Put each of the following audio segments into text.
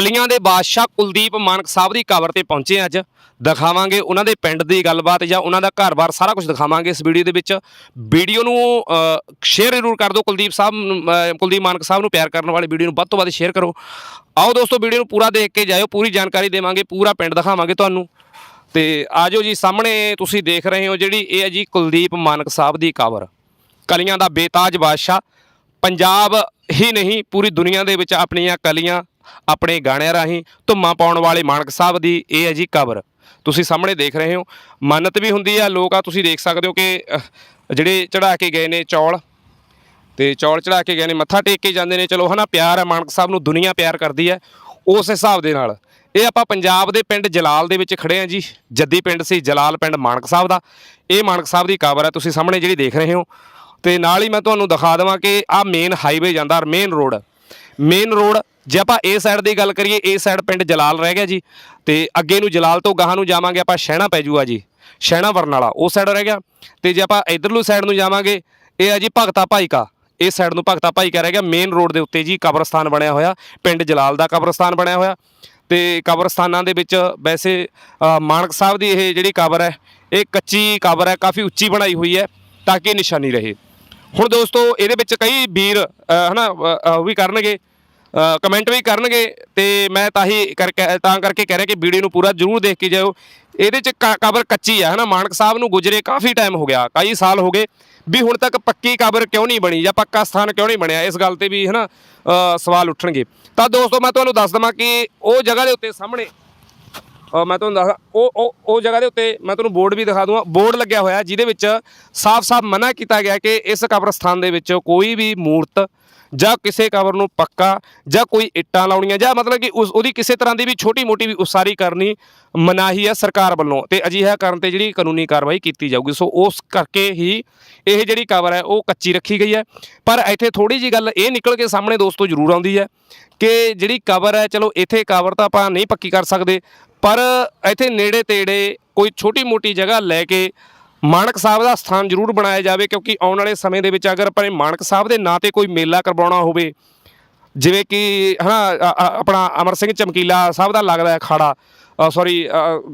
ਕਲੀਆਂ ਦੇ ਬਾਦਸ਼ਾਹ ਕੁਲਦੀਪ ਮਾਨਕ ਸਾਹਿਬ ਦੀ ਕਬਰ ਤੇ ਪਹੁੰਚੇ ਅੱਜ। ਦਿਖਾਵਾਂਗੇ ਉਹਨਾਂ ਦੇ ਪਿੰਡ ਦੀ ਗੱਲਬਾਤ ਜਾਂ ਉਹਨਾਂ ਦਾ ਘਰ-ਬਾਰ ਸਾਰਾ ਕੁਝ ਦਿਖਾਵਾਂਗੇ ਇਸ ਵੀਡੀਓ ਦੇ ਵਿੱਚ। ਵੀਡੀਓ ਨੂੰ ਸ਼ੇਅਰ ਜ਼ਰੂਰ ਕਰ ਦਿਓ ਕੁਲਦੀਪ ਸਾਹਿਬ ਕੁਲਦੀਪ ਮਾਨਕ ਸਾਹਿਬ ਨੂੰ ਪਿਆਰ ਕਰਨ ਵਾਲੀ ਵੀਡੀਓ ਨੂੰ ਵੱਧ ਤੋਂ ਵੱਧ ਸ਼ੇਅਰ ਕਰੋ। ਆਓ ਦੋਸਤੋ, ਵੀਡੀਓ ਨੂੰ ਪੂਰਾ ਦੇਖ ਕੇ ਜਾਇਓ, ਪੂਰੀ ਜਾਣਕਾਰੀ ਦੇਵਾਂਗੇ, ਪੂਰਾ ਪਿੰਡ ਦਿਖਾਵਾਂਗੇ ਤੁਹਾਨੂੰ। ਤੇ ਆਜੋ ਜੀ, ਸਾਹਮਣੇ ਤੁਸੀਂ ਦੇਖ ਰਹੇ ਹੋ ਜਿਹੜੀ ਇਹ ਹੈ ਜੀ ਕੁਲਦੀਪ ਮਾਨਕ ਸਾਹਿਬ ਦੀ ਕਬਰ। ਕਲੀਆਂ ਦਾ ਬੇਤਾਜ ਬਾਦਸ਼ਾਹ। ਪੰਜਾਬ ਹੀ ਨਹੀਂ, ਪੂਰੀ ਦੁਨੀਆ ਦੇ ਵਿੱਚ ਆਪਣੀਆਂ ਕਲੀਆਂ ਆਪਣੇ ਗਾਣਿਆਂ ਰਾਹੀਂ ਧੁੰਮਾਂ ਪਾਉਣ ਵਾਲੇ ਮਾਨਕ ਸਾਹਿਬ ਦੀ ਇਹ ਹੈ ਜੀ ਕਬਰ ਤੁਸੀਂ ਸਾਹਮਣੇ ਦੇਖ ਰਹੇ ਹੋ, ਮੰਨਤ ਵੀ ਹੁੰਦੀ ਆ, ਲੋਕ ਆ, ਤੁਸੀਂ ਦੇਖ ਸਕਦੇ ਹੋ ਕਿ ਜਿਹੜੇ ਚੜਾ ਕੇ ਗਏ ਨੇ ਚੌਲ, ਤੇ ਚੌਲ ਚੜਾ ਕੇ ਗਏ ਨੇ, ਮੱਥਾ ਟੇਕ ਕੇ ਜਾਂਦੇ ਨੇ, ਚਲੋ ਹਨਾ, ਪਿਆਰ ਹੈ ਮਾਨਕ ਸਾਹਿਬ ਨੂੰ ਦੁਨੀਆ ਪਿਆਰ ਕਰਦੀ ਹੈ ਉਸ ਹਿਸਾਬ ਦੇ ਨਾਲ। ਇਹ ਆਪਾਂ ਪੰਜਾਬ ਦੇ ਪਿੰਡ ਜਲਾਲ ਦੇ ਵਿੱਚ ਖੜੇ ਆ ਜੀ, ਜੱਦੀ ਪਿੰਡ ਸੀ, ਜਲਾਲ ਪਿੰਡ ਮਾਨਕ ਸਾਹਿਬ ਦਾ। ਇਹ ਮਾਨਕ ਸਾਹਿਬ ਦੀ ਕਬਰ ਹੈ ਤੁਸੀਂ ਸਾਹਮਣੇ ਜਿਹੜੀ ਦੇਖ ਰਹੇ ਹੋ। ਤੇ ਨਾਲ ਹੀ ਮੈਂ ਤੁਹਾਨੂੰ ਦਿਖਾ ਦੇਵਾਂ ਕਿ ਆਹ ਮੇਨ ਹਾਈਵੇ ਜਾਂਦਾ ਮੇਨ ਰੋਡ ਮੇਨ ਰੋਡ ਜੇ ਆਪਾਂ ਇਹ ਸਾਈਡ ਦੀ ਗੱਲ ਕਰੀਏ ਇਹ ਸਾਈਡ ਪਿੰਡ ਜਲਾਲ ਰਹਿ ਗਿਆ ਜੀ ਤੇ ਅੱਗੇ ਨੂੰ ਜਲਾਲ ਤੋਂ ਗਾਹਾਂ ਨੂੰ ਜਾਵਾਂਗੇ ਆਪਾਂ ਸ਼ਹਿਣਾ ਪੈ ਜੂਆ ਜੀ ਸ਼ਹਿਣਾ ਵਰਨਾਲਾ ਉਹ ਸਾਈਡ ਰਹਿ ਗਿਆ। ਤੇ ਜੇ ਆਪਾਂ ਇਧਰਲੂ ਸਾਈਡ ਨੂੰ ਜਾਵਾਂਗੇ ਇਹ ਆ ਜੀ ਭਗਤਾ ਭਾਈਕਾ ਇਸ ਸਾਈਡ ਨੂੰ ਭਗਤਾ ਭਾਈਕਾ ਰਹਿ ਗਿਆ ਮੇਨ ਰੋਡ ਦੇ ਉੱਤੇ ਜੀ ਕਬਰਸਤਾਨ ਬਣਿਆ ਹੋਇਆ ਪਿੰਡ ਜਲਾਲ ਦਾ ਕਬਰਸਤਾਨ ਬਣਿਆ ਹੋਇਆ। ਤੇ ਕਬਰਸਤਾਨਾਂ ਦੇ ਵਿੱਚ ਵੈਸੇ ਅ, ਮਾਨਕ ਸਾਹਿਬ ਦੀ ਇਹ ਜਿਹੜੀ ਕਬਰ ਹੈ ਇਹ ਕੱਚੀ ਕਬਰ ਹੈ ਕਾਫੀ ਉੱਚੀ ਬਣਾਈ ਹੋਈ ਹੈ ਤਾਂ ਕਿ ਨਿਸ਼ਾਨੀ ਰਹੇ। ਹੁਣ ਦੋਸਤੋ ਇਹਦੇ ਵਿੱਚ ਕਈ ਵੀਰ ਅ, ਹਨਾ ਉਹ ਵੀ ਕਰਨਗੇ। ਕਮੈਂਟ ਵੀ ਕਰਨਗੇ ਤੇ ਮੈਂ ਤਾਂ ਹੀ ਤਾਂ ਕਰਕੇ ਕਹਿ ਰਿਹਾ ਕਿ ਵੀਡੀਓ ਨੂੰ ਪੂਰਾ ਜ਼ਰੂਰ ਦੇਖ ਕੇ ਜਾਓ ਇਹਦੇ ਚ ਕ- ਕਬਰ ਕੱਚੀ ਹੈ ਹਨਾ? ਮਾਨਕ ਸਾਹਿਬ ਨੂੰ ਗੁਜਰੇ ਕਾਫੀ ਟਾਈਮ ਹੋ ਗਿਆ ਕਈ ਸਾਲ ਹੋ ਗਏ। ਵੀ ਹੁਣ ਤੱਕ ਪੱਕੀ ਕਬਰ ਕਿਉਂ ਨਹੀਂ ਬਣੀ ਜਾਂ ਪੱਕਾ ਸਥਾਨ ਕਿਉਂ ਨਹੀਂ ਬਣਿਆ? ਇਸ ਗੱਲ ਤੇ ਵੀ ਹਨਾ? ਅ, ਸਵਾਲ ਉੱਠਣਗੇ। ਤਾਂ ਦੋਸਤੋ ਮੈਂ ਤੁਹਾਨੂੰ ਦੱਸ ਦਵਾਂ ਕਿ ਉਹ ਜਗ੍ਹਾ ਦੇ ਉੱਤੇ ਸਾਹਮਣੇ ਅ, ਮੈਂ ਤੁਹਾਨੂੰ ਦੱਸਦਾ ਉਹ ਉਹ ਉਹ ਜਗ੍ਹਾ ਦੇ ਉੱਤੇ ਮੈਂ ਤੁਹਾਨੂੰ ਬੋਰਡ ਵੀ ਦਿਖਾ ਦੂੰਗਾ। ਬੋਰਡ ਲੱਗਿਆ ਹੋਇਆ ਜਿਹਦੇ ਵਿੱਚ ਸਾਫ਼-ਸਾਫ਼ ਮਨਾ ਕੀਤਾ ਗਿਆ ਕਿ ਇਸ ਕਬਰਸਤਾਨ ਦੇ ਵਿੱਚ ਕੋਈ ਵੀ ਮੂਰਤ ਜਾਂ ਕਿਸੇ ਕਬਰ ਨੂੰ ਪੱਕਾ ਜਾਂ ਕੋਈ ਇੱਟਾਂ ਲਾਉਣੀਆਂ ਜਾਂ ਮਤਲਬ ਕਿ ਉਸ ਉਹਦੀ ਕਿਸੇ ਤਰ੍ਹਾਂ ਦੀ ਵੀ ਛੋਟੀ-ਮੋਟੀ ਵੀ ਉਸਾਰੀ ਕਰਨੀ ਮਨਾਹੀ ਹੈ ਸਰਕਾਰ ਵੱਲੋਂ ਤੇ ਅਜਿਹਾ ਕਰਨ ਤੇ ਜਿਹੜੀ ਕਾਨੂੰਨੀ ਕਾਰਵਾਈ ਕੀਤੀ ਜਾਊਗੀ। ਸੋ ਉਸ ਕਰਕੇ ਹੀ ਇਹ ਜਿਹੜੀ ਕਬਰ ਹੈ ਉਹ ਕੱਚੀ ਰੱਖੀ ਗਈ ਹੈ। ਪਰ ਇੱਥੇ ਥੋੜੀ ਜੀ ਗੱਲ ਇਹ ਨਿਕਲ ਕੇ ਸਾਹਮਣੇ ਦੋਸਤੋ ਜ਼ਰੂਰ ਆਉਂਦੀ ਹੈ ਕਿ ਜਿਹੜੀ ਕਬਰ ਹੈ ਚਲੋ ਇੱਥੇ ਕਬਰ ਤਾਂ ਆਪਾਂ ਨਹੀਂ ਪੱਕੀ ਕਰ ਸਕਦੇ ਪਰ ਇੱਥੇ ਨੇੜੇ ਤੇੜੇ ਕੋਈ ਛੋਟੀ-ਮੋਟੀ ਜਗ੍ਹਾ ਲੈ ਕੇ ਮਾਨਕ ਸਾਹਿਬ ਦਾ ਸਥਾਨ ਜ਼ਰੂਰ ਬਣਾਇਆ ਜਾਵੇ, ਕਿਉਂਕਿ ਆਉਣ ਵਾਲੇ ਸਮੇਂ ਦੇ ਵਿੱਚ ਅਗਰ ਆਪਾਂ ਨੇ ਮਾਨਕ ਸਾਹਿਬ ਦੇ ਨਾਂ ਤੇ ਕੋਈ ਮੇਲਾ ਕਰਵਾਉਣਾ ਹੋਵੇ, ਜਿਵੇਂ ਕਿ ਹਨਾ, ਅ- ਆਪਣਾ ਅਮਰ ਸਿੰਘ ਚਮਕੀਲਾ ਸਾਹਿਬ ਦਾ ਲੱਗਦਾ ਹੈ ਖਾੜਾ ਸੌਰੀ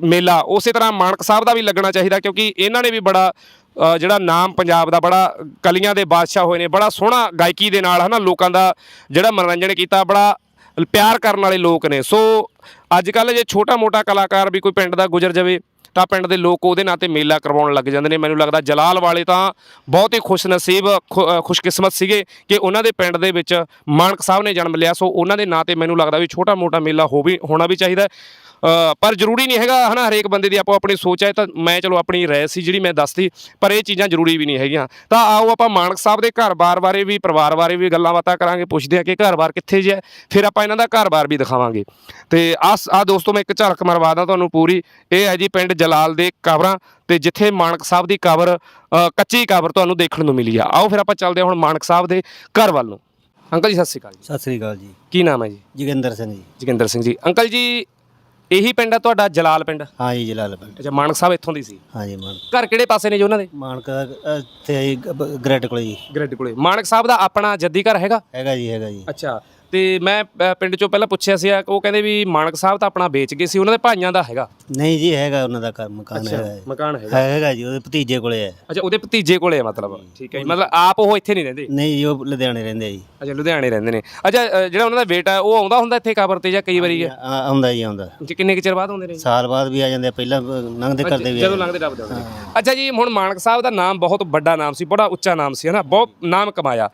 ਮੇਲਾ, ਉਸੇ ਤਰ੍ਹਾਂ ਮਾਨਕ ਸਾਹਿਬ ਦਾ ਵੀ ਲੱਗਣਾ ਚਾਹੀਦਾ, ਕਿਉਂਕਿ ਇਹਨਾਂ ਨੇ ਵੀ ਬੜਾ ਜਿਹੜਾ ਨਾਮ ਪੰਜਾਬ ਦਾ ਬੜਾ ਕਲੀਆਂ ਦੇ ਬਾਦਸ਼ਾਹ ਹੋਏ ਨੇ, ਬੜਾ ਸੋਹਣਾ ਗਾਇਕੀ ਦੇ ਨਾਲ ਹਨਾ ਲੋਕਾਂ ਦਾ ਜਿਹੜਾ ਮਨੋਰੰਜਨ ਕੀਤਾ, ਬੜਾ ਪਿਆਰ ਕਰਨ ਵਾਲੇ ਲੋਕ ਨੇ। ਸੋ ਅੱਜ ਕੱਲ ਜੇ ਛੋਟਾ ਮੋਟਾ ਕਲਾਕਾਰ ਵੀ ਕੋਈ ਪਿੰਡ ਦਾ ਗੁਜ਼ਰ ਜਾਵੇ, ਤਾਂ ਪਿੰਡ ਦੇ ਲੋਕ ਉਹਦੇ ਨਾਂ ਤੇ ਮੇਲਾ ਕਰਵਾਉਣ ਲੱਗ ਜਾਂਦੇ ਨੇ। ਮੈਨੂੰ ਲੱਗਦਾ ਜਲਾਲ ਵਾਲੇ ਤਾਂ ਬਹੁਤ ਹੀ ਖੁਸ਼ ਨਸੀਬ ਖੁ- ਖੁਸ਼ਕਿਸਮਤ ਸੀਗੇ ਕਿ ਉਹਨਾਂ ਦੇ ਪਿੰਡ ਦੇ ਵਿੱਚ ਮਾਨਕ ਸਾਹਿਬ ਨੇ ਜਨਮ ਲਿਆ। ਸੋ ਉਹਨਾਂ ਦੇ ਨਾਂ ਤੇ ਮੈਨੂੰ ਲੱਗਦਾ ਵੀ ਛੋਟਾ ਮੋਟਾ ਮੇਲਾ ਹੋ ਵੀ ਹੋਣਾ ਵੀ ਚਾਹੀਦਾ। ਪਰ ਜ਼ਰੂਰੀ ਨਹੀਂ ਹੈਗਾ ਹਨਾ ਹਰੇਕ ਬੰਦੇ ਦੀ ਆਪੋ ਆਪਣੀ ਸੋਚ ਹੈ ਤਾਂ ਮੈਂ ਚਲੋ ਆਪਣੀ ਰਾਏ ਸੀ ਜਿਹੜੀ ਮੈਂ ਦੱਸਤੀ ਪਰ ਇਹ ਚੀਜ਼ਾਂ ਜ਼ਰੂਰੀ ਵੀ ਨਹੀਂ ਹੈਗੀਆਂ। ਤਾਂ ਆਓ ਆਪਾਂ ਮਾਨਕ ਸਾਹਿਬ ਦੇ ਘਰ-ਬਾਰ ਬਾਰੇ ਵੀ ਪਰਿਵਾਰ ਬਾਰੇ ਵੀ ਗੱਲਾਂ ਬਾਤਾਂ ਕਰਾਂਗੇ ਪੁੱਛਦੇ ਆ ਕਿ ਘਰ-ਬਾਰ ਕਿੱਥੇ ਜੇ ਹੈ ਫਿਰ ਆਪਾਂ ਇਹਨਾਂ ਦਾ ਘਰ-ਬਾਰ ਵੀ ਦਿਖਾਵਾਂਗੇ। ਤੇ ਆ ਆ ਦੋਸਤੋ ਮੈਂ ਇੱਕ ਝਲਕ ਮਰਵਾ ਦਾਂ ਤੁਹਾਨੂੰ ਪੂਰੀ। ਇਹ ਹੈ ਜੀ ਪਿੰਡ ਜਲਾਲ ਦੇ ਕਬਰਾਂ ਤੇ ਜਿੱਥੇ ਮਾਨਕ ਸਾਹਿਬ ਦੀ ਕਬਰ ਕੱਚੀ ਕਬਰ ਤੁਹਾਨੂੰ ਦੇਖਣ ਨੂੰ ਮਿਲੀ ਆ। ਆਓ ਫਿਰ ਆਪਾਂ ਚੱਲਦੇ ਹੁਣ ਮਾਨਕ ਸਾਹਿਬ ਦੇ ਘਰ ਵੱਲ ਨੂੰ। ਅੰਕਲ ਜੀ ਸਤਿ ਸ਼੍ਰੀ ਅਕਾਲ ਜੀ। ਸਤਿ ਸ੍ਰੀ ਅਕਾਲ ਜੀ। ਕੀ ਨਾਮ ਹੈ ਜੀ? ਜੋਗਿੰਦਰ ਸਿੰਘ ਜੀ। ਜੋਗਿੰਦਰ ਸਿੰਘ ਜੀ। ਅੰਕਲ ਜੀ ਇਹੀ ਪਿੰਡ ਹੈ ਤੁਹਾਡਾ ਜਲਾਲ ਪਿੰਡ? ਹਾਂ ਜੀ ਜਲਾਲ ਪਿੰਡ। ਅੱਛਾ ਮਾਨਕ ਸਾਹਿਬ ਇੱਥੋਂ ਦੀ ਸੀ? ਹਾਂ ਜੀ ਮਾਨ ਘਰ ਕਿਹੜੇ ਪਾਸੇ ਨੇ ਜੀ ਉਹਨਾਂ ਦੇ? ਮਾਨਕ ਦਾ ਇੱਥੇ ਗ੍ਰੈਡ ਕੋਲ ਜੀ। ਗ੍ਰਿਡ ਕੋਲੇ। ਮਾਨਕ ਸਾਹਿਬ ਦਾ ਆਪਣਾ ਜੱਦੀ ਘਰ ਹੈਗਾ? ਹੈਗਾ ਜੀ ਹੈਗਾ ਜੀ। ਅੱਛਾ ਤੇ ਮੈਂ ਅ, ਪਿੰਡ ਚੋਂ ਪਹਿਲਾਂ ਪੁੱਛਿਆ ਸੀ ਉਹ ਕਹਿੰਦੇ ਵੀ ਮਾਨਕ ਸਾਹਿਬ ਤਾਂ ਆਪਣਾ ਵੇਚ ਗਏ ਸੀ ਉਹਨਾਂ ਦੇ ਭਾਈਆਂ ਦਾ ਹੈਗਾ। ਨਹੀਂ ਜੀ ਹੈਗਾ ਉਹਨਾਂ ਦਾ ਘਰ ਮਕਾਨ ਹੈਗਾ ਜੀ। ਮਕਾਨ ਹੈਗਾ। ਹੈਗਾ ਜੀ ਉਹਦੇ ਭਤੀਜੇ ਕੋਲੇ ਹੈ। ਅੱਛਾ ਉਹਦੇ ਭਤੀਜੇ ਕੋਲੇ ਆ ਮਤਲਬ? ਠੀਕ ਹੈ ਜੀ ਮਤਲਬ ਆਪ ਉਹ ਇੱਥੇ ਨਹੀਂ ਰਹਿੰਦੇ? ਨਹੀਂ ਜੀ ਉਹ ਲੁਧਿਆਣੇ ਰਹਿੰਦੇ ਆ ਜੀ। ਅੱਛਾ ਲੁਧਿਆਣੇ ਰਹਿੰਦੇ ਨੇ। ਅੱਛਾ ਅ, ਜਿਹੜਾ ਉਹਨਾਂ ਦਾ ਬੇਟਾ ਉਹ ਆਉਂਦਾ ਹੁੰਦਾ ਇੱਥੇ ਕਬਰ ਤੇ ਜਾਂ ਕਈ ਵਾਰੀ? ਆ- ਆਉਂਦਾ ਜੀ ਆਉਂਦਾ। ਜੀ ਕਿੰਨੇ ਕੁ ਚਿਰ ਬਾਅਦ ਆਉਂਦੇ ਨੇ ਸਾਲ ਬਾਅਦ ਵੀ ਆ ਜਾਂਦੇ ਆ, ਪਹਿਲਾਂ ਲੰਘਦੇ ਕਰਦੇ ਵੀ ਆ ਜਦੋਂ ਲੰਘਦੇ ਟੱਪਦੇ ਨੇ। ਅੱਛਾ ਜੀ ਹੁਣ ਮਾਨਕ ਸਾਹਿਬ ਦਾ ਨਾਮ ਬਹੁਤ ਵੱਡਾ ਨਾਮ ਸੀ ਬੜਾ ਉੱਚਾ ਨਾਮ ਸੀ ਹਨਾ? ਬਹੁਤ ਨਾਮ ਕਮਾਇਆ।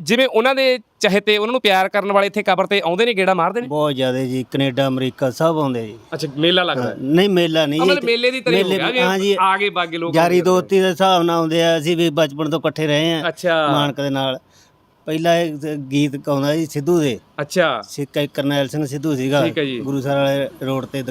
ਜਿਵੇਂ ਉਹਨਾਂ ਦੇ ਚਹੇਤੇ ਉਹਨਾਂ ਨੂੰ ਪਿਆਰ ਕਰਨ ਵਾਲੇ ਇੱਥੇ ਕਬਰ ਤੇ ਆਉਂਦੇ ਨੇ ਗੇੜਾ ਮਾਰਦੇ ਨੇ? ਬਹੁਤ ਜ਼ਿਆਦਾ ਜੀ ਕੈਨੇਡਾ ਅਮਰੀਕਾ ਸਭ ਆਉਂਦੇ ਜੀ। ਅੱਛਾ ਮੇਲਾ ਲੱਗਦਾ? ਨਹੀਂ ਮੇਲਾ ਨਹੀਂ ਮਤਲਬ ਮੇਲੇ ਦੀ ਤਰ੍ਹਾਂ ਹੋ ਗਿਆ ਹਾਂ ਜੀ ਆਗੇ ਬਾਗੇ ਲੋਕ ਯਾਰੀ ਦੋਸਤੀ ਦੇ ਹਿਸਾਬ ਨਾਲ ਆਉਂਦੇ ਆ ਅਸੀਂ ਵੀ ਬਚਪਨ ਤੋਂ ਇਕੱਠੇ ਰਹੇ ਆ ਅੱਛਾ। ਮਾਨਕ ਦੇ ਨਾਲ। ਪਹਿਲਾ ਇਹ ਗੀਤ ਗਾਉਂਦਾ ਜੀ ਸਿੱਧੂ ਦੇ। ਅੱਛਾ। ਸਿੱਕਾ ਕਰਨੈਲ ਸਿੰਘ ਸਿੱਧੂ ਸੀਗਾ ਠੀਕ ਹੈ ਜੀ। ਗੁਰੂਸਰ ਵਾਲੇ ਰੋਡ ਤੇ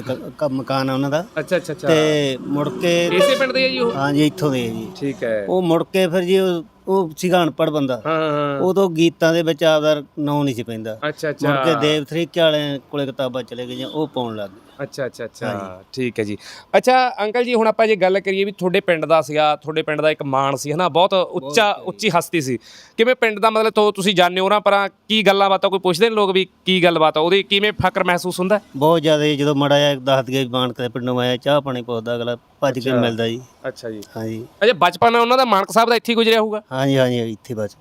ਮਕਾਨ ਆ ਉਹਨਾਂ ਦਾ। ਅੱਛਾ ਅੱਛਾ ਅੱਛਾ। ਤੇ ਮੁੜ ਕੇ ਇਸੇ ਪਿੰਡ ਦੇ ਆ ਜੀ ਉਹ? ਹਾਂ ਜੀ ਇੱਥੋਂ ਦੇ ਜੀ। ਠੀਕ ਹੈ। ਉਹ ਮੁੜ ਕੇ ਫਿਰ ਜੀ ਉਹ ਉਹ ਸੀਗਾ ਅਨਪੜ੍ਹ ਬੰਦਾ। ਹਾਂ ਹਾਂ, ਹਾਂ। ਉਦੋਂ ਗੀਤਾਂ ਦੇ ਵਿੱਚ ਆਪਦਾ ਨਾਂ ਨਹੀਂ ਸੀ ਪੈਂਦਾ। ਅੱਛਾ ਮੁੜ ਕੇ ਅੱਛਾ ਦੇਵ ਥਰੀਕੇ ਵਾਲੇ ਕੋਲੇ ਕਿਤਾਬਾਂ ਚਲੇ ਗਈਆਂ ਉਹ ਪਾਉਣ ਲੱਗ ਗਏ। ਅੱਛਾ ਅੱਛਾ ਅੱਛਾ। ਠੀਕ ਹੈ ਜੀ। ਅੱਛਾ ਅੰਕਲ ਜੀ ਹੁਣ ਆਪਾਂ ਜੇ ਗੱਲ ਕਰੀਏ ਵੀ ਤੁਹਾਡੇ ਪਿੰਡ ਦਾ ਸੀਗਾ ਤੁਹਾਡੇ ਪਿੰਡ ਦਾ ਇੱਕ ਮਾਣ ਸੀ ਹਨਾ? ਬਹੁਤ ਉੱਚਾ ਉੱਚੀ ਹਸਤੀ ਸੀ। ਕਿਵੇਂ ਪਿੰਡ ਦਾ ਮਤਲਬ ਤੋਂ ਤੁਸੀਂ ਜਾਣਦੇ ਹੋ ਨਾ ਪਰ ਕੀ ਗੱਲਾਂ ਬਾਤਾਂ ਕੋਈ ਪੁੱਛਦੇ ਨੇ ਲੋਕ ਵੀ ਕੀ ਗੱਲਬਾਤ ਆ? ਉਹਦੀ ਕਿਵੇਂ ਫਕਰ ਮਹਿਸੂਸ ਹੁੰਦਾ? ਬਹੁਤ ਜ਼ਿਆਦਾ ਜੀ, ਜਦੋਂ ਮੜਾ ਜਿਹਾ ਦੱਸ ਦਈਏ ਮਾਨਕ ਦੇ ਪਿੰਡੋਂ ਆਇਆ ਚਾਹ ਪਾਣੀ ਪੁੱਛਦਾ ਅਗਲਾ ਭੱਜ ਕੇ। ਮਿਲਦਾ ਜੀ। ਅੱਛਾ ਜੀ। ਹਾਂਜੀ। ਅੱਛਾ ਬਚਪਨ ਉਹਨਾਂ ਦਾ ਮਾਨਕ ਸਾਹਿਬ ਦਾ ਇੱਥੇ ਗੁਜ਼ਰਿਆ ਹੋਊਗਾ? ਹਾਂਜੀ ਹਾਂਜੀ ਇੱਥੇ ਬਸ।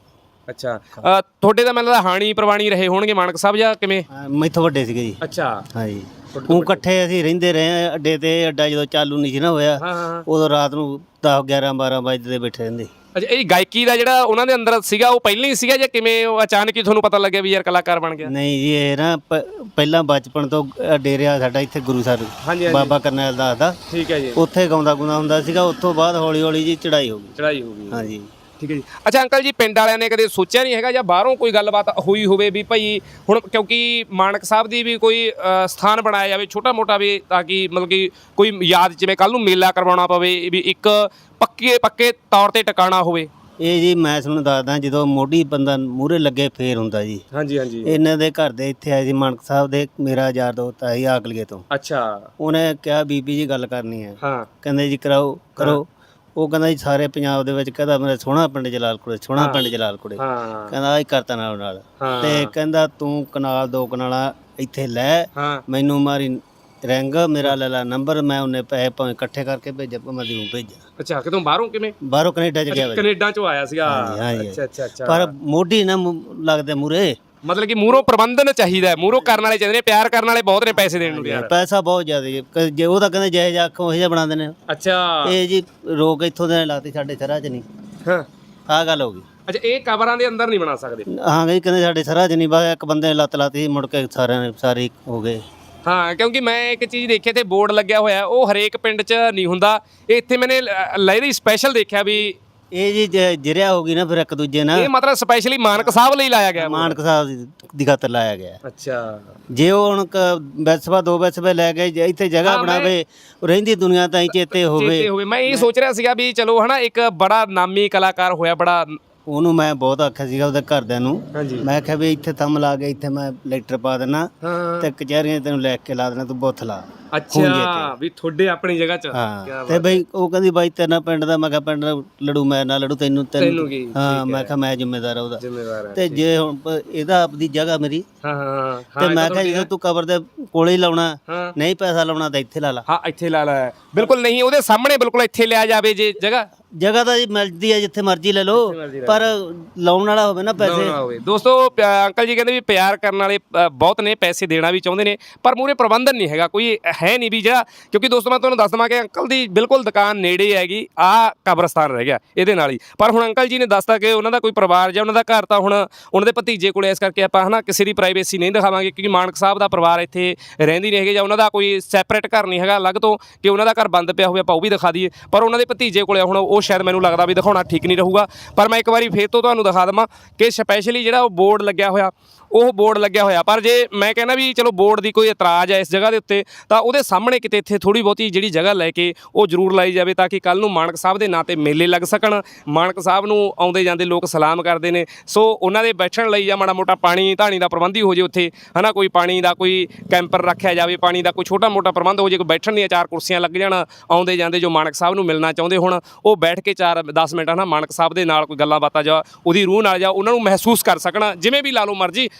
ਅੱਛਾ। ਤੁਹਾਡੇ ਦਾ ਮੈਨੂੰ ਲੱਗਦਾ ਹਾਣੀ ਪ੍ਰਵਾਣੀ ਰਹੇ ਹੋਣਗੇ ਮਾਨਕ ਸਾਹਿਬ ਜਾਂ ਕਿਵੇਂ? ਮੈਥੋਂ ਵੱਡੇ ਸੀਗੇ ਜੀ। ਅੱਛਾ। ਹਾਂਜੀ। ਉਹ ਇਕੱਠੇ ਅਸੀਂ ਰਹਿੰਦੇ ਰਹੇ ਆ ਅੱਡੇ ਤੇ ਅੱਡਾ ਜਦੋਂ ਚਾਲੂ ਨਹੀਂ ਸੀ ਨਾ ਹੋਇਆ ਹਾਂ ਹਾਂ ਉਦੋਂ ਰਾਤ ਨੂੰ 10 11 12 ਵਜੇ ਦੇ ਬੈਠੇ ਰਹਿੰਦੇ। ਅੱਛਾ ਇਹ ਗਾਇਕੀ ਦਾ ਜਿਹੜਾ ਉਹਨਾਂ ਦੇ ਅੰਦਰ ਸੀਗਾ ਉਹ ਪਹਿਲਾਂ ਹੀ ਸੀਗਾ ਜਾਂ ਕਿਵੇਂ ਉਹ ਅਚਾਨਕ ਹੀ ਤੁਹਾਨੂੰ ਪਤਾ ਲੱਗਿਆ ਵੀ ਯਾਰ ਕਲਾਕਾਰ ਬਣ ਗਿਆ? ਨਹੀਂ ਜੀ ਇਹ ਨਾ ਪ- ਪਹਿਲਾਂ ਬਚਪਨ ਤੋਂ ਅ, ਡੇਰਿਆ ਸਾਡਾ ਇੱਥੇ ਗੁਰੂ ਸਰ ਹਾਂਜੀ ਬਾਬਾ ਕਰਨੈਲ ਦਾਸ ਦਾ। ਠੀਕ ਹੈ ਜੀ। ਉੱਥੇ ਗਾਉਂਦਾ ਗੁੰਦਾ ਹੁੰਦਾ ਸੀਗਾ ਉਸ ਤੋਂ ਬਾਅਦ ਹੌਲੀ ਹੌਲੀ ਜੀ ਚੜਾਈ ਹੋ ਗਈ। ਚੜਾਈ ਹੋ ਗਈ। ਹਾਂਜੀ। ਠੀਕ ਹੈ ਜੀ। ਅੱਛਾ ਅੰਕਲ ਜੀ ਪਿੰਡ ਵਾਲਿਆਂ ਨੇ ਕਦੇ ਸੋਚਿਆ ਨਹੀਂ ਹੈਗਾ ਜਾਂ ਬਾਹਰੋਂ ਕੋਈ ਗੱਲਬਾਤ ਹੋਈ ਹੋਵੇ ਵੀ ਭਾਈ ਹੁਣ ਕਿਉਂਕਿ ਮਾਨਕ ਸਾਹਿਬ ਦੀ ਵੀ ਕੋਈ ਅ, ਸਥਾਨ ਬਣਾਇਆ ਜਾਵੇ ਛੋਟਾ ਮੋਟਾ ਵੀ ਤਾਂ ਕਿ ਮਤਲਬ ਕਿ ਕੋਈ ਯਾਦ ਜਿਵੇਂ ਕੱਲ ਨੂੰ ਮੇਲਾ ਕਰਵਾਉਣਾ ਪਵੇ ਵੀ ਇੱਕ ਪੱਕੇ ਪੱਕੇ ਤੌਰ ਤੇ ਟਿਕਾਣਾ ਹੋਵੇ। ਇਹ ਜੀ ਮੈਂ ਤੁਹਾਨੂੰ ਦੱਸਦਾ ਜਦੋਂ ਮੋਢੀ ਬੰਦਾ ਮੂਰੇ ਲੱਗੇ ਫੇਰ ਹੁੰਦਾ ਜੀ। ਹਾਂਜੀ ਹਾਂਜੀ। ਇਹਨਾਂ ਦੇ ਘਰ ਦੇ ਇੱਥੇ ਆਏ ਸੀ ਮਾਨਕ ਸਾਹਿਬ ਦੇ ਮੇਰਾ ਯਾਰ ਦੋਸਤ ਆਈ ਆਕਲੀਏ ਤੋਂ। ਅੱਛਾ। ਉਹਨੇ ਕਿਹਾ ਬੀਬੀ ਜੀ ਗੱਲ ਕਰਨੀ ਹੈ। ਹਾਂ। ਕਹਿੰਦੇ ਜੀ ਕਰਾਓ ਕਰੋ। ਉਹ ਕਹਿੰਦਾ ਜੀ ਸਾਰੇ ਪੰਜਾਬ ਦੇ ਵਿੱਚ ਕਹਿੰਦਾ ਮੇਰਾ ਸੋਹਣਾ ਪਿੰਡ ਜਲਾਲਪੁਰੇ ਸੋਹਣਾ ਪਿੰਡ ਜਲਾਲਪੁਰੇ ਹਾਂ। ਕਹਿੰਦਾ ਆਹ ਹੀ ਕਰਤਾ ਨਾਲ ਨਾਲ। ਹਾਂ। ਤੇ ਕਹਿੰਦਾ ਤੂੰ ਕਨਾਲ ਦੋ ਕਨਾਲਾਂ ਇੱਥੇ ਲੈ ਹਾਂ। ਮੈਨੂੰ ਮਾਰੀ ਰੰਗ ਮੇਰਾ ਲੈ ਲਾ ਨੰਬਰ ਮੈਂ ਉਹਨੇ ਪੈਸੇ ਭਾਵੇਂ ਇਕੱਠੇ ਕਰਕੇ ਭੇਜਿਆ ਭਾਵੇਂ ਦਿਉ ਭੇਜਿਆ। ਅੱਛਾ ਕਿਤੋਂ ਬਾਹਰੋਂ ਕਿਵੇਂ? ਬਾਹਰੋਂ ਕੈਨੇਡਾ ਚ ਗਿਆ ਵਾ ਜੀ। ਕੈਨੇਡਾ ਚੋਂ ਆਇਆ ਸੀਗਾ। ਹਾਂਜੀ, ਹਾਂਜੀ। ਅੱਛਾ ਅੱਛਾ ਅੱਛਾ। ਪਰ ਮੋਢੀ ਨਾ ਮੁ- ਲੱਗਦੇ ਮੂਰੇ ਮਤਲਬ ਕਿ ਮੂਹਰੋਂ ਪ੍ਰਬੰਧਨ ਚਾਹੀਦਾ ਹੈ ਮੂਹਰੋਂ ਕਰਨ ਵਾਲੇ ਚਾਹੀਦੇ ਨੇ ਪਿਆਰ ਕਰਨ ਵਾਲੇ ਬਹੁਤ ਨੇ ਪੈਸੇ ਦੇਣ ਨੂੰ ਯਾਰ ਪੈਸਾ ਬਹੁਤ ਜ਼ਿਆਦਾ ਜੀ। ਕ- ਜੇ ਉਹ ਤਾਂ ਕਹਿੰਦੇ ਜਿਹੇ ਜਾ ਅੱਖੋਂ ਉਹ ਜਿਹਾ ਬਣਾਉਂਦੇ ਨੇ। ਅੱਛਾ। ਇਹ ਜੀ ਰੋਕ ਇੱਥੋਂ ਦੇ ਲਾਤੀ ਸਾਡੇ ਸਰਾਂ 'ਚ ਨਹੀਂ। ਹਾਂ। ਆਹ ਗੱਲ ਹੋ ਗਈ। ਅੱਛਾ ਇਹ ਕਬਰਾਂ ਦੇ ਅੰਦਰ ਨਹੀਂ ਬਣਾ ਸਕਦੇ? ਹਾਂ ਗਈ ਕਹਿੰਦੇ ਸਾਡੇ ਸਰਾਂ 'ਚ ਨਹੀਂ ਬਾ ਇੱਕ ਬੰਦੇ ਨੇ ਲੱਤ ਲਾਤੀ ਮੁੜ ਕੇ ਸਾਰਿਆਂ ਨੇ ਸਾਰੇ ਹੀ ਹੋ ਗਏ। ਹਾਂ ਕਿਉਂਕਿ ਮੈਂ ਇੱਕ ਚੀਜ਼ ਦੇਖੀ ਤੇ ਬੋਰਡ ਲੱਗਿਆ ਹੋਇਆ ਉਹ ਹਰੇਕ ਪਿੰਡ 'ਚ ਨਹੀਂ ਹੁੰਦਾ। ਇਹ ਇੱਥੇ ਮੈਨੇ ਲੈਰੀ ਸਪੈਸ਼ਲ ਦੇਖਿਆ ਵੀ ਇਹ ਜੀ ਜ- ਜਿਰਿਆ ਹੋ ਗਈ ਨਾ ਫਿਰ ਇੱਕ ਦੂਜੇ ਨਾਲ ਇਹ ਮਤਲਬ ਸਪੈਸ਼ਲੀ ਮਾਨਕ ਸਾਹਿਬ ਲਈ ਲਾਇਆ ਗਿਆ ਮਾਨਕ ਸਾਹਿਬ ਦੀ- ਦੀ ਖਾਤਰ ਲਾਇਆ ਗਿਆ। ਅੱਛਾ। ਜੇ ਉਹ ਹੁਣ ਬੈਸਵਾ ਦੋ ਬੈਸਵੇ ਲੈ ਕੇ ਜੇ ਇੱਥੇ ਜਗ੍ਹਾ ਹਾਂ, ਮੈਂ- ਬਣਾਵੇ ਰਹਿੰਦੀ ਦੁਨੀਆ ਤਾਂ ਹੀ ਚੇਤੇ ਹੋਵੇ। ਚੇਤੇ ਹੋਵੇ। ਮੈਂ ਇਹ ਸੋਚ ਰਿਹਾ ਸੀਗਾ ਵੀ ਚਲੋ ਹਨਾ ਇੱਕ ਬੜਾ ਨਾਮੀ ਕਲਾਕਾਰ ਹੋਇਆ ਬੜਾ ਉਹਨੂੰ ਮੈਂ ਬਹੁਤ ਆਖਿਆ ਸੀਗਾ ਉਹਦੇ ਘਰਦਿਆਂ ਨੂੰ। ਹਾਂਜੀ। ਮੈਂ ਕਿਹਾ ਵੀ ਇੱਥੇ ਥੰਮ ਲਾ ਕੇ ਇੱਥੇ ਮੈਂ ਲੈਟਰ ਪਾ ਦੇਣਾ ਹਾਂ। ਤੇ ਕਚਹਿਰੀਆਂ 'ਚ ਤੈਨੂੰ ਲੈ ਕੇ ਲਾ ਦੇਣਾ ਤੂੰ ਬੁੱਥ ਲਾ। ਅੱਛਾ ਵੀ ਤੁਹਾਡੇ ਆਪਣੀ ਜਗ੍ਹਾ 'ਚ। ਹਾਂ। ਤੇ ਬਈ ਉਹ ਕਹਿੰਦੀ ਬਾਈ ਤੇਰਾ ਪਿੰਡ ਦਾ ਮੈਂ ਕਿਹਾ ਪਿੰਡ ਦਾ ਲੜੂ ਮੈਂ ਨਾ ਲੜੂ ਤੈਨੂੰ ਤੈਨੂੰ ਹਾਂ ਮੈਂ ਕਿਹਾ ਮੈਂ ਜ਼ਿੰਮੇਦਾਰ ਆ ਉਹਦਾ। ਜ਼ਿੰਮੇਵਾਰ ਤੇ ਜੇ ਹੁਣ ਇਹਦਾ ਆਪਦੀ ਜਗ੍ਹਾ ਮੇਰੀ। ਹਾਂ ਹਾਂ ਤੇ ਮੈਂ ਕਿਹਾ ਜਦੋਂ ਤੂੰ ਕਬਰ ਦੇ ਕੋਲੇ ਹੀ ਲਾਉਣਾ ਨਹੀਂ ਪੈਸਾ ਲਾਉਣਾ ਤਾਂ ਇੱਥੇ ਲਾ ਲਾ। ਹਾਂ ਇੱਥੇ ਲਾ ਲੈ। ਬਿਲਕੁਲ ਨਹੀਂ ਉਹਦੇ ਸਾਹਮਣੇ ਬਿਲਕੁਲ ਇੱਥੇ ਲਿਆ ਜਾਵੇ ਜੇ ਜਗ੍ਹਾ। ਜਗ੍ਹਾ ਤਾਂ ਜੀ ਮਿਲਦੀ ਹੈ ਜਿੱਥੇ ਮਰਜ਼ੀ ਲੈ ਲਓ ਪਰ ਲਾਉਣ ਵਾਲਾ ਹੋਵੇ ਨਾ ਪੈਸੇ। ਨਾ ਹੋਵੇ। ਦੋਸਤੋ ਪਿਆ- ਅੰਕਲ ਜੀ ਕਹਿੰਦੇ ਵੀ ਪਿਆਰ ਕਰਨ ਵਾਲੇ ਅ, ਬਹੁਤ ਨੇ ਪੈਸੇ ਦੇਣਾ ਵੀ ਚਾਹੁੰਦੇ ਨੇ ਪਰ ਮੂਰੇ ਪ੍ਰਬੰਧਨ ਨਹੀਂ ਹੈਗਾ ਕੋਈ ਹੈ ਨਹੀਂ ਵੀ ਜਿਹੜਾ ਕਿਉਂਕਿ ਦੋਸਤੋ ਮੈਂ ਤੁਹਾਨੂੰ ਦੱਸ ਦਵਾਂ ਕਿ ਅੰਕਲ ਦੀ ਬਿਲਕੁਲ ਦੁਕਾਨ ਨੇੜੇ ਹੈਗੀ ਆ ਕਬਰਸਤਾਨ ਰਹਿ ਗਿਆ ਇਹਦੇ ਨਾਲ ਹੀ। ਪਰ ਹੁਣ ਅੰਕਲ ਜੀ ਨੇ ਦੱਸਤਾ ਕਿ ਉਹਨਾਂ ਦਾ ਕੋਈ ਪਰਿਵਾਰ ਜਾਂ ਉਹਨਾਂ ਦਾ ਘਰ ਤਾਂ ਹੁਣ ਉਹਨਾਂ ਦੇ ਭਤੀਜੇ ਕੋਲੇ ਇਸ ਕਰਕੇ ਆਪਾਂ ਹਨਾ ਕਿਸੇ ਦੀ ਪ੍ਰਾਈਵੇਸੀ ਨਹੀਂ ਦਿਖਾਵਾਂਗੇ ਕਿਉਂਕਿ ਮਾਨਕ ਸਾਹਿਬ ਦਾ ਪਰਿਵਾਰ ਇੱਥੇ ਰਹਿੰਦੀ ਨਹੀਂ ਹੈਗੇ ਜਾਂ ਉਹਨਾਂ ਦਾ ਕੋਈ ਸੈਪਰੇਟ ਘਰ ਨਹੀਂ ਹੈਗਾ ਅਲੱਗ ਤੋਂ ਕਿ ਉਹਨਾਂ ਦਾ ਘਰ ਬੰਦ ਪਿਆ ਹੋਵੇ ਆਪਾਂ ਉਹ ਵੀ ਦਿਖਾ ਦਈਏ। ਪਰ ਉਹਨਾਂ ਦੇ ਭਤੀਜੇ ਕੋਲੇ ਹੁਣ ਉਹ ਉਹ ਸ਼ਾਇਦ ਮੈਨੂੰ ਲੱਗਦਾ ਵੀ ਦਿਖਾਉਣਾ ਠੀਕ ਨਹੀਂ ਰਹੂਗਾ। ਪਰ ਮੈਂ ਇੱਕ ਵਾਰੀ ਫੇਰ ਤੋਂ ਤੁਹਾਨੂੰ ਦਿਖਾ ਦਵਾਂ ਕਿ ਸਪੈਸ਼ਲੀ ਜਿਹੜਾ ਉਹ ਬੋਰਡ ਲੱਗਿਆ ਹੋਇਆ ਉਹ ਬੋਰਡ ਲੱਗਿਆ ਹੋਇਆ। ਪਰ ਜੇ ਮੈਂ ਕਹਿੰਦਾ ਵੀ ਚਲੋ ਬੋਰਡ ਦੀ ਕੋਈ ਇਤਰਾਜ਼ ਹੈ ਇਸ ਜਗ੍ਹਾ ਦੇ ਉੱਤੇ, ਤਾਂ ਉਹਦੇ ਸਾਹਮਣੇ ਕਿਤੇ ਇੱਥੇ ਥੋੜੀ ਬਹੁਤੀ ਜਿਹੜੀ ਜਗ੍ਹਾ ਲੈ ਕੇ ਉਹ ਜ਼ਰੂਰ ਲਾਈ ਜਾਵੇ ਤਾਂ ਕਿ ਕੱਲ ਨੂੰ ਮਾਨਕ ਸਾਹਿਬ ਦੇ ਨਾਂ ਤੇ ਮੇਲੇ ਲੱਗ ਸਕਣ। ਮਾਨਕ ਸਾਹਿਬ ਨੂੰ ਆਉਂਦੇ ਜਾਂਦੇ ਲੋਕ ਸਲਾਮ ਕਰਦੇ ਨੇ। ਸੋ ਉਹਨਾਂ ਦੇ ਬੈਠਣ ਲਈ ਜਾਂ ਮਾੜਾ ਮੋਟਾ ਪਾਣੀ ਧਾਣੀ ਦਾ ਪ੍ਰਬੰਧ ਹੀ ਹੋ ਜੇ ਉੱਥੇ, ਹਨਾ, ਕੋਈ ਪਾਣੀ ਦਾ ਕੋਈ ਕੈਂਪਰ ਰੱਖਿਆ ਜਾਵੇ, ਪਾਣੀ ਦਾ ਕੋਈ ਛੋਟਾ ਮੋਟਾ ਪ੍ਰਬੰਧ ਹੋ ਜੇ, ਕੋਈ ਬੈਠਣ ਦੀਆਂ ਚਾਰ ਕੁਰਸੀਆਂ ਲੱਗ ਜਾਣ, ਆਉਂਦੇ ਜਾਂਦੇ ਜੋ ਮਾਨਕ ਸਾਹਿਬ ਨੂੰ ਮਿਲਣਾ ਚਾਹੁੰਦੇ ਹੁਣ, ਉਹ ਬੈਠ ਕੇ ਚਾਰ 10 ਮਿੰਟ, ਹਨਾ, ਮਾਨਕ ਸਾਹਿਬ ਦੇ ਨਾਲ ਕੋਈ ਗੱਲਾਂ ਬਾਤਾਂ ਜਾ ਉਹਦੀ ਰੂਹ ਨਾਲ ਜਾ ਉਹਨਾਂ ਨੂੰ ਮਹਿਸੂਸ ਕਰ ਸਕਣ, ਜਿਵੇਂ ਵੀ ਲਾ ਲਓ ਮਰਜ਼ੀ